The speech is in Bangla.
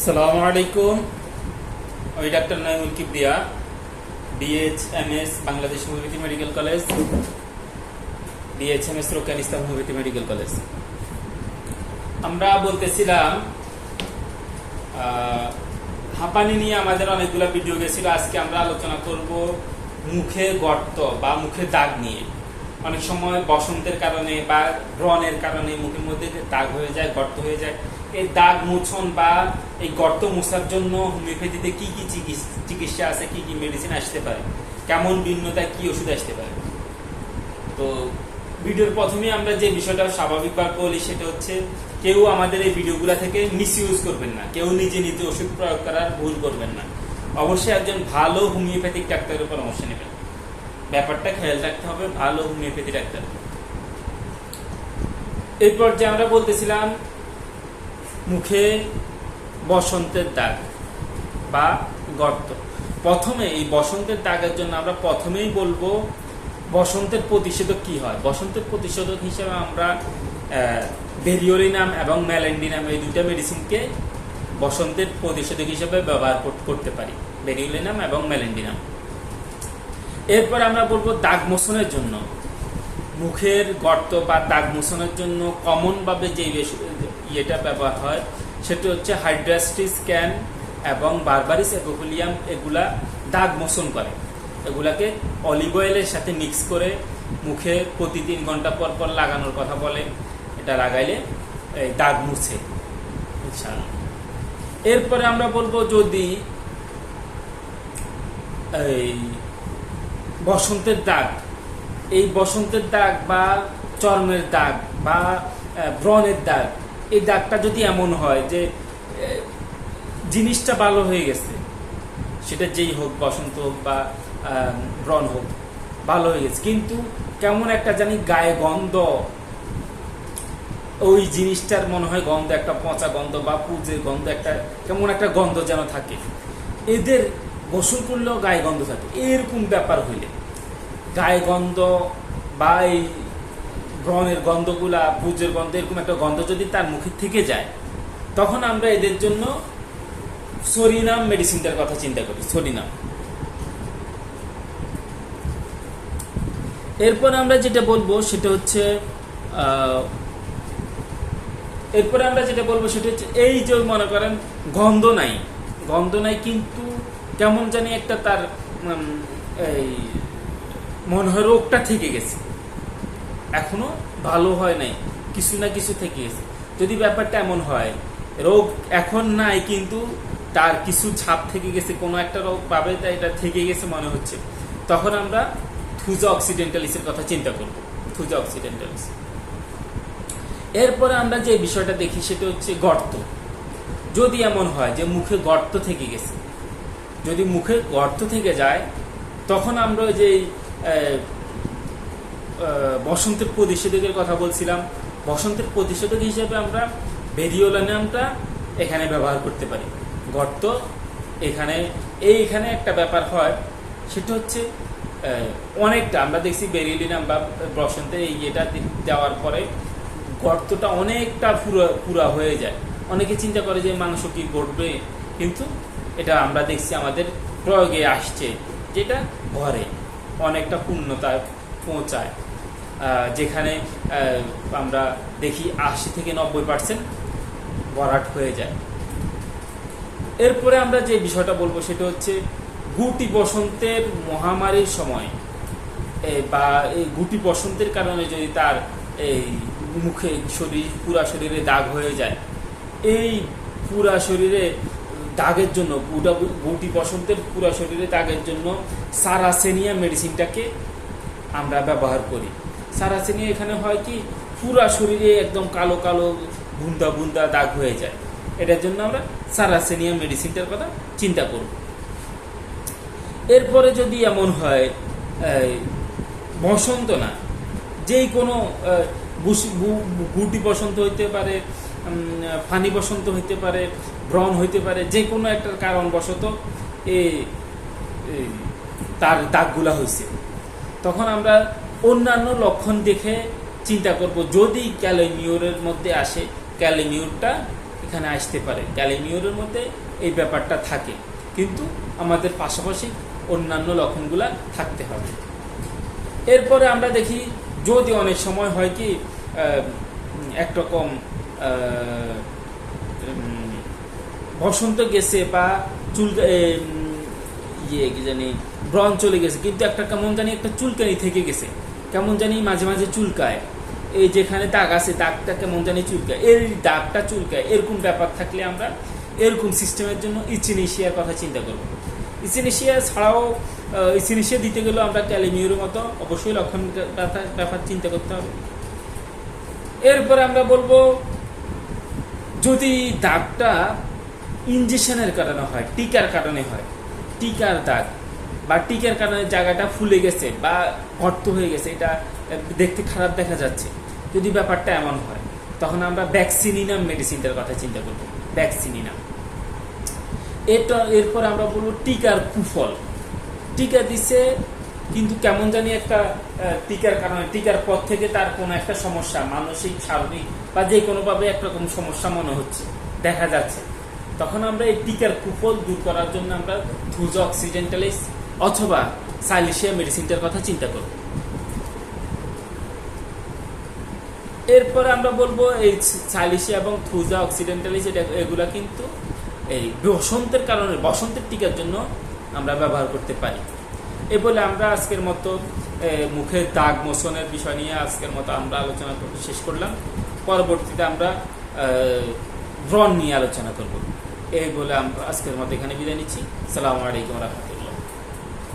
সালামু আলাইকুম। আমি doctor Naimul Kibria DH M S Bangladesh homeopathy medical college DH M S Rokan Islam homeopathy medical college আমরা বলতেছিলাম হাঁপানি নিয়ে আমাদের অনেকগুলো ভিডিও গেছিল, আজকে আমরা আলোচনা করব মুখে গর্ত বা মুখে দাগ নিয়ে। অনেক সময় বসন্তের কারণে বা ব্রণের কারণে মুখের মধ্যে দাগ হয়ে যায়, গর্ত হয়ে যায়। এই দাগ মোছন বা এই গর্ত মোছার জন্য হোমিওপ্যাথিতে কি কি চিকিৎস- চিকিৎসা আছে, কি কি মেডিসিন আসতে পারে? কেমন ভিন্নতা কি ওষুধ আসতে পারে? তো ভিডিওর প্রথমে আমরা যে বিষয়টা স্বাভাবিকভাবে বলি সেটা হচ্ছে, কেউ আমাদের এই ভিডিওগুলো থেকে মিস ইউজ করবেন না। কেউ নিজে নিজে ওষুধ প্রয়োগ করার ভুল করবেন না। অবশ্যই একজন ভালো হোমিওপ্যাথিক ডাক্তারের পরামর্শ নেবেন। ব্যাপারটা খেয়াল রাখতে হবে, ভালো হোমিওপ্যাথি ডাক্তার। এরপর যে আমরা বলতেছিলাম, মুখে বসন্তের দাগ বা গর্ত। প্রথমে এই বসন্তের দাগের জন্য আমরা প্রথমেই বলব, বসন্তের প্রতিষেধক কি হয়? বসন্তের প্রতিষেধক হিসেবে আমরা বেরিওরিনাম এবং ম্যালেন্ডিনাম এই দুইটা মেডিসিনকে বসন্তের প্রতিষেধক হিসেবে ব্যবহার করতে পারি। বেরিওলিনাম এবং ম্যালেন্ডিনাম। এরপর আমরা বলব দাগ মোছনের জন্য মুখের গর্ত বা দাগ মোছনের জন্য কমন ভাবে যে ইয়েটা ব্যবহার হয়, সেটা হচ্ছে হাইড্রাস্টিস ক্যান এবং বারবারিস এপোকুলিয়াম এগুলা দাগ মোছন করে এগুলাকে অলিভ অয়েলের সাথে মিক্স করে মুখে প্রতি তিন ঘণ্টা পর পর লাগানোর কথা বলে, এটা লাগাইলে দাগ মুছে। এরপরে আমরা বলব যদি এই বসন্তের দাগ। এই বসন্তের দাগ বা চর্মের দাগ বা ব্রণের দাগ, এই দাগটা যদি এমন হয় যে জিনিসটা ভালো হয়ে গেছে, সেটা যেই হোক, বসন্ত হোক বা ব্রণ হোক, ভালো হয়ে গেছে। কিন্তু কেমন একটা জানি গায়ে গন্ধ, ওই জিনিসটার মনে হয় গন্ধ, একটা পচা গন্ধ বা পুজের গন্ধ, একটা কেমন একটা গন্ধ যেন থাকে। এদের গোসল করলেও গায়ে গন্ধ থাকে এরকম ব্যাপার হইলে। গায়ে গন্ধ বা এই ব্রণের গন্ধগুলা পুজের গন্ধ, এরকম একটা গন্ধ যদি তার মুখে থেকে যায়, তখন আমরা এদের জন্য সরিনাম মেডিসিনটার কথা চিন্তা করি, সরিনাম। এরপর আমরা যেটা বলব সেটা হচ্ছে এরপরে আমরা যেটা বলব সেটা হচ্ছে, এই যে মনে করেন গন্ধ নাই। গন্ধ নাই কিন্তু কেমন জানি একটা তার এই মনে হয় রোগটা থেকে গেছে। এখনও ভালো হয় নাই, কিছু না কিছু থেকে গেছে। যদি ব্যাপারটা এমন হয়, রোগ এখন নাই, কিন্তু তার কিছু ছাপ থেকে গেছে, কোনো একটা রোগ পাবে তাই এটা থেকে গেছে মনে হচ্ছে। তখন আমরা থুজা অক্সিডেন্টালিসের কথা চিন্তা করব, থুজা অক্সিডেন্টালিস। এরপরে আমরা যে বিষয়টা দেখি, সেটা হচ্ছে গর্ত। যদি এমন হয় যে মুখে গর্ত থেকে গেছে যদি মুখে গর্ত থেকে যায়, তখন আমরা যে বসন্তের প্রতিষেধকের কথা বলছিলাম। বসন্তের প্রতিষেধক হিসেবে আমরা বেরিওলানামটা এখানে ব্যবহার করতে পারি। গর্ত এখানে, এইখানে একটা ব্যাপার হয়, সেটা হচ্ছে অনেকটা, আমরা দেখছি বেরিলিনাম বা বসন্তে এই ইয়েটা দেওয়ার পরে গর্তটা অনেকটা পুরা পুরা হয়ে যায়। অনেকে চিন্তা করে যে মাংস কি ঘটবে কিন্তু এটা আমরা দেখছি আমাদের প্রয়োগে আসছে, যেটা ঘরে অনেকটা পূর্ণতা পৌঁছায়। যেখানে আমরা দেখি আশি থেকে নব্বই পার্সেন্ট ভরাট হয়ে যায়। এরপরে আমরা যে বিষয়টা বলব সেটা হচ্ছে গুটি বসন্তের মহামারীর সময়। বা এই গুটি বসন্তের কারণে যদি তার এই মুখে শরীর, পুরা শরীরে দাগ হয়ে যায়, এই পুরা শরীরে দাগের জন্য গুটা গুটি বসন্তের পুরা শরীরে দাগের জন্য সারাসেনিয়া মেডিসিনটাকে আমরা ব্যবহার করি। সারাসেনিয়া এখানে হয় কি, পুরা শরীরে একদম কালো কালো, বুন্দা বুন্দা দাগ হয়ে যায়। এটার জন্য আমরা সারাসেনিয়া মেডিসিনটার কথা চিন্তা করব। এরপরে যদি এমন হয় বসন্ত না, যেই কোনো গুটি বসন্ত হইতে পারে ফানি বসন্ত হইতে পারে, ব্রণ হইতে পারে, যে কোনো একটা কারণবশত এই তার দাগগুলা হয়েছে তখন আমরা অন্যান্য লক্ষণ দেখে চিন্তা করব, যদি ক্যালেমিউরের মধ্যে আসে ক্যালেমিউরটা এখানে আসতে পারে ক্যালিমিওরের মধ্যে এই ব্যাপারটা থাকে। কিন্তু আমাদের পাশাপাশি অন্যান্য লক্ষণগুলা থাকতে হবে। এরপরে আমরা দেখি, যদি অনেক সময় হয় কি একরকম বসন্ত গেছে বা চুল ইয়ে কি জানি, ব্রণ চলে গেছে, কিন্তু একটা কেমন জানি একটা চুলকানি থেকে গেছে। কেমন জানি মাঝে মাঝে চুলকায়। এই যেখানে দাগ আছে, দাগটা কেমন জানি চুলকায়। এর দাগটা চুলকায়। এরকম ব্যাপার থাকলে আমরা এরকম সিস্টেমের জন্য ইচিনেশিয়ার কথা চিন্তা করব। ইচিনেশিয়া ছাড়াও ইচিনেশিয়া দিতে গেলেও আমরা ক্যালিমিওর মতো অবশ্যই লক্ষণ ব্যাপার চিন্তা করতে হবে। এরপরে আমরা বলব, যদি দাগটা ইঞ্জেকশনের কারণে হয়, টিকার কারণে হয়, টিকার দাগ, বা টিকার কারণে জায়গাটা ফুলে গেছে বা গর্ত হয়ে গেছে, এটা দেখতে খারাপ দেখা যাচ্ছে, যদি ব্যাপারটা এমন হয়, তখন আমরা ভ্যাকসিনিনাম মেডিসিনটার কথা চিন্তা করব ভ্যাকসিনিনাম এটা এরপর আমরা বলব টিকার কুফল। টিকা দিছে কিন্তু কেমন জানি একটা টিকার কারণে, টিকার পর থেকে তার কোনো একটা সমস্যা, মানসিক, শারীরিক বা যে কোনোভাবে একরকম সমস্যা মনে হচ্ছে, দেখা যাচ্ছে। তখন আমরা এই টিকার কুফল দূর করার জন্য আমরা থুজ অক্সিডেন্টালিস অথবা সাইলিশিয়া মেডিসিনটার কথা চিন্তা করব। এরপর আমরা বলব এই সাইলিশিয়া এবং থুজা অক্সিডেন্টালিস, এটা, এগুলা কিন্তু এই বসন্তের কারণে, বসন্তের টিকার জন্য আমরা ব্যবহার করতে পারি। এ বলে আমরা আজকের মতো মুখের দাগ মোচনের বিষয় নিয়ে আজকের মতো আমরা আলোচনা করতে শেষ করলাম। পরবর্তীতে আমরা ব্রণ নিয়ে আলোচনা করব। এই বলে আমরা আজকের মতো এখানে বিদায় নিচ্ছি। সালামু আলাইকুম রহমতুল্লাহ।